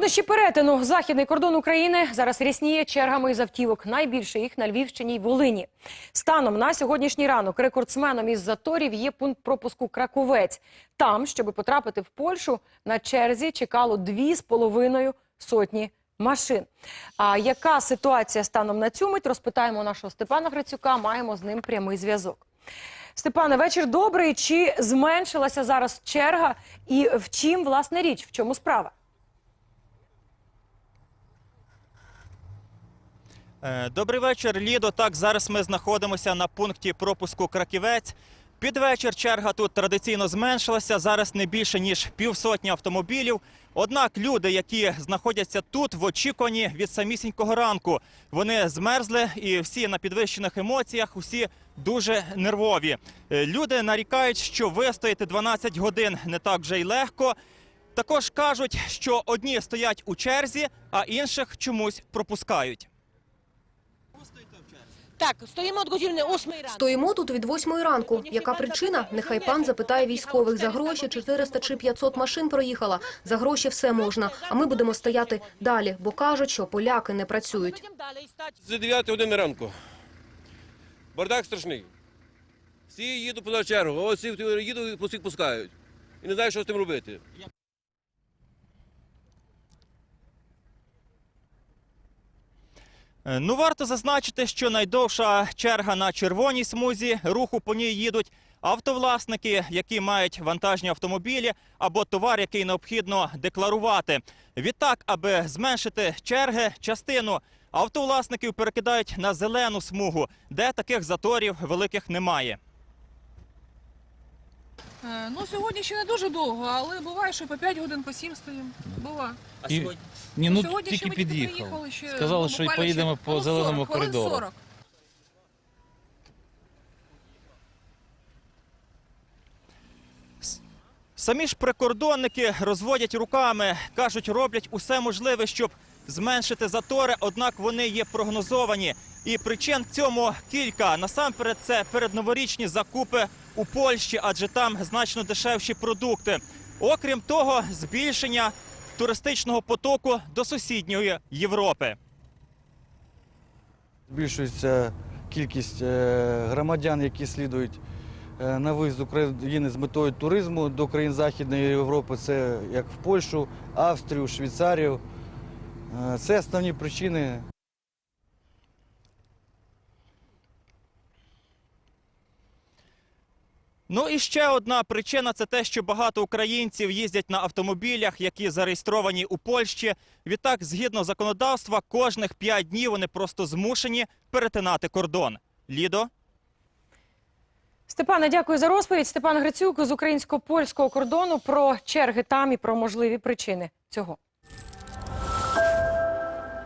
Труднощі перетину західний кордон України зараз рясніє чергами із автівок. Найбільше їх на Львівщині й Волині. Станом на сьогоднішній ранок рекордсменом із заторів є пункт пропуску Краковець. Там, щоб потрапити в Польщу, на черзі чекало дві з половиною сотні машин. А яка ситуація станом на цю мить? Розпитаємо нашого Степана Грицюка. Маємо з ним прямий зв'язок. Степане, вечір добрий. Чи зменшилася зараз черга? І в чим власне річ? В чому справа? Добрий вечір, Лідо. Так, зараз ми знаходимося на пункті пропуску Краківець. Під вечір черга тут традиційно зменшилася. Зараз не більше ніж півсотні автомобілів. Однак люди, які знаходяться тут в очікуванні від самісінького ранку, вони змерзли і всі на підвищених емоціях, усі дуже нервові. Е, Люди нарікають, що вистояти 12 годин не так вже й легко. Також кажуть, що одні стоять у черзі, а інших чомусь пропускають. Так, стоїмо від години 8 ранку. Стоїмо тут від восьмої ранку. Яка причина? Нехай пан запитає військових. За гроші 400 чи 500 машин проїхала. За гроші все можна. А ми будемо стояти далі, бо кажуть, що поляки не працюють. З 9 години ранку. Бардак страшний. Всі їдуть поза чергу, а ось всі їдуть, всіх пускають. І не знають, що з тим робити. Ну, варто зазначити, що найдовша черга на червоній смузі, руху по ній їдуть автовласники, які мають вантажні автомобілі або товар, який необхідно декларувати. Відтак, аби зменшити черги, частину автовласників перекидають на зелену смугу, де таких заторів великих немає. Е, Ну, сьогодні ще не дуже довго, але буває, що по 5 годин, по 7 стоїмо. Бува. І- Ні, ну сьогодні ще тільки ми тільки під'їхав. приїхали, ще, Сказали, ну, що й буквально поїдемо ще, по ну, зеленому 40, хвилин коридору. 40. Самі ж прикордонники розводять руками, кажуть, роблять усе можливе, щоб зменшити затори, однак вони є прогнозовані. І причин цьому кілька. Насамперед, це передноворічні закупи у Польщі, адже там значно дешевші продукти. Окрім того, збільшення туристичного потоку до сусідньої Європи. Збільшується кількість е, громадян, які слідують на виїзд з України з метою туризму до країн Західної Європи. Це як в Польщу, Австрію, Швейцарію. Е, Це основні причини. Ну і ще одна причина це те, що багато українців їздять на автомобілях, які зареєстровані у Польщі. Відтак, згідно законодавства, кожних 5 днів вони просто змушені перетинати кордон. Лідо. Степане, дякую за розповідь. Степан Грицюк з українсько-польського кордону про черги там і про можливі причини цього.